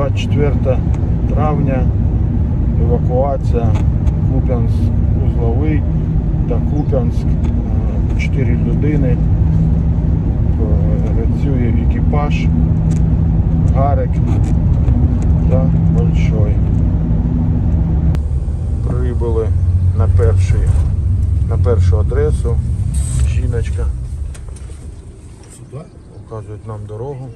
24 травня. Евакуація Куп'янськ узловий та Куп'янськ. Е, Чотири людини. Е, Працює екіпаж. Гарик та Большой. Прибули на перший, на першу адресу. Жіночка. Сюда? Показують нам дорогу.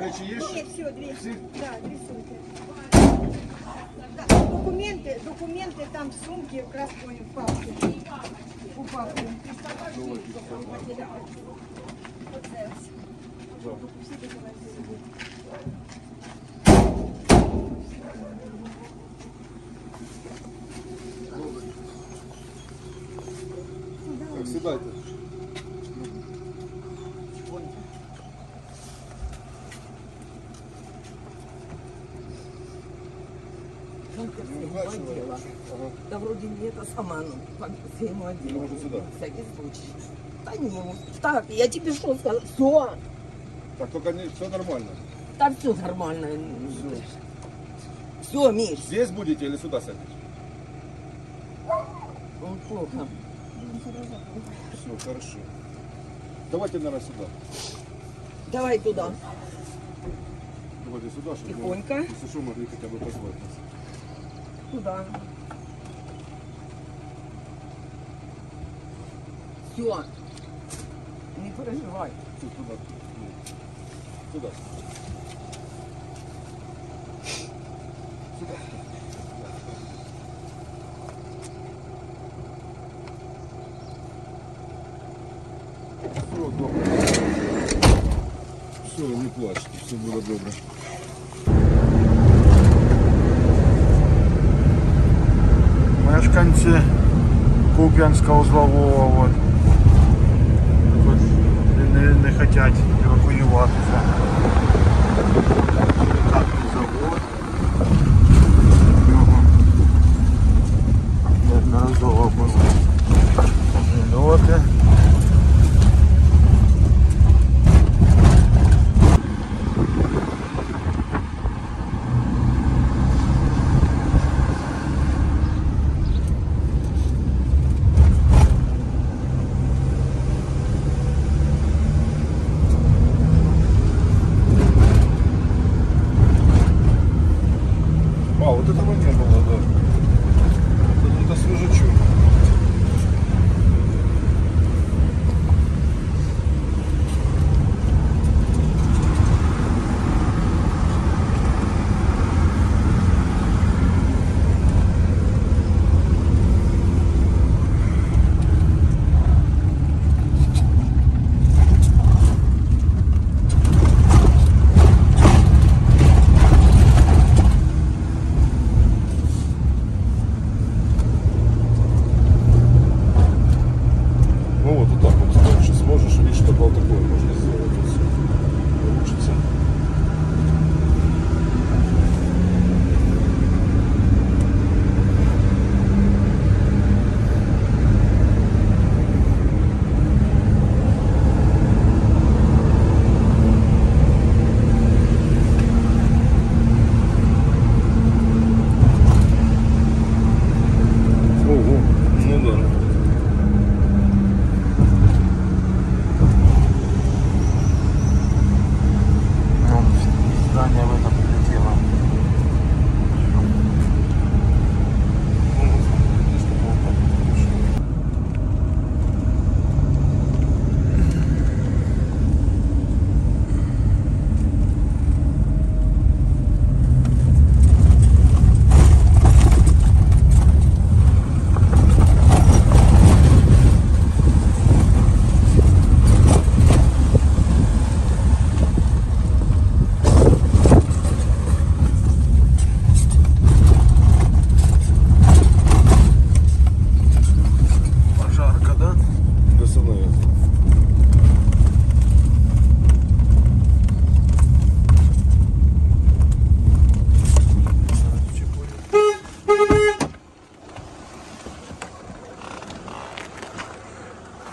Речі є Ні, Нет, все, две. Да, две сумки. Да, Документы, документы там в сумці в красной в папке. У папки. Вот зараз. Так, ага. Да вроде не это сама, ну, я ему Ну, одела. може сюди. Всякий случай. Да не могу. Так, я тебе что сказала? Все, Так, тільки не, все нормально. там все нормально. Все, Миш, Здесь будете или сюда сядете? ну, плохо. Все, хорошо. Давайте, наверное, сюда. Давай туда. Давайте сюда, чтобы Тихонько. мы, если что, могли хотя бы позвать нас. Туда. Все. Не переживай. Ну, Туда. Сюда. Все, не плачьте, все буде добре. Мешканці Куп'янська узлового от, от, не, хотять евакуюватися. А, вот этого не было, да.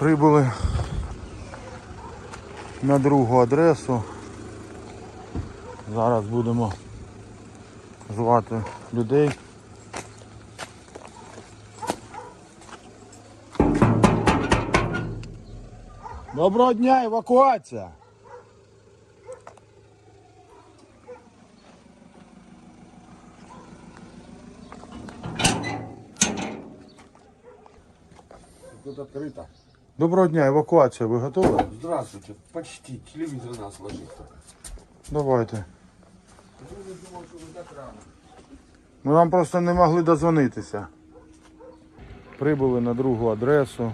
Прибули на другу адресу. Зараз будемо звати людей. Доброго дня, евакуація! Тут открыто. Доброго дня, евакуація, ви готові? Здравствуйте. Почти. Телевизор нас ложит. Давайте. Ми вам просто не могли дозвонитися. Прибули на другу адресу.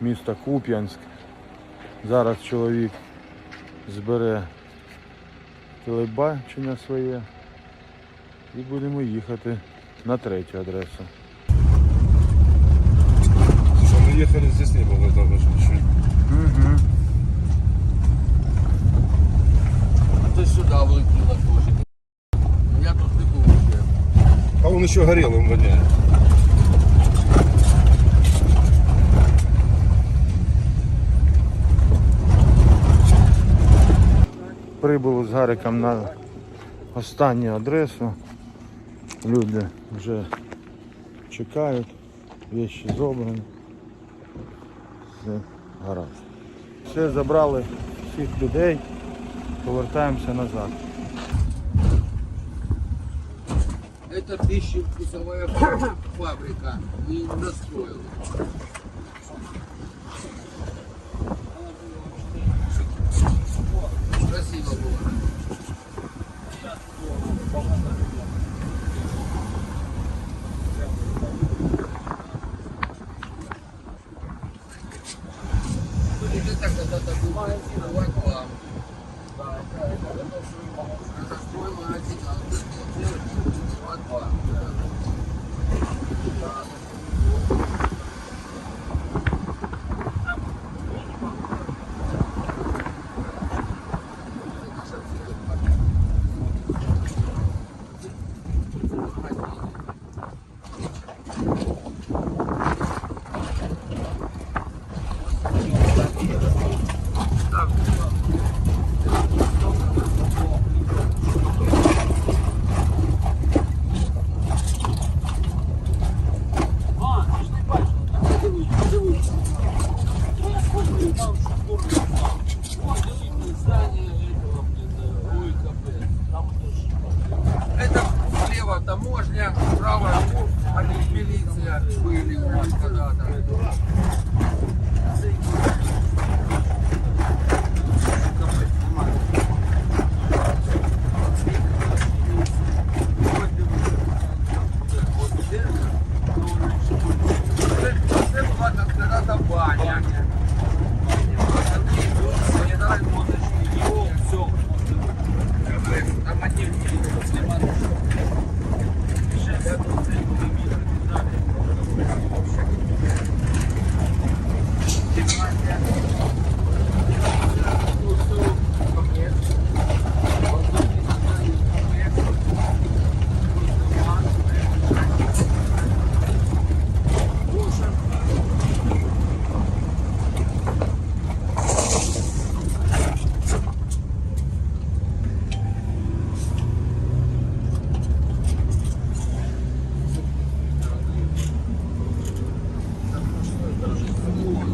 Місто Куп'янськ. Зараз чоловік збере телебачення своє і будемо їхати на третю адресу Что мы ехали здесь не было того же чуть. Угу. А ты сюда выкинула тоже. Я тут не был уже. А он еще горелым воняет. Прибули з Гариком на останню адресу. Люди вже чекають, вещі зобрані. Все гаразд. Все, забрали всіх людей, повертаємося назад. Это пищевкусовая фабрика. И настроила. Так, это таможня, правая а милиция были у нас когда-то.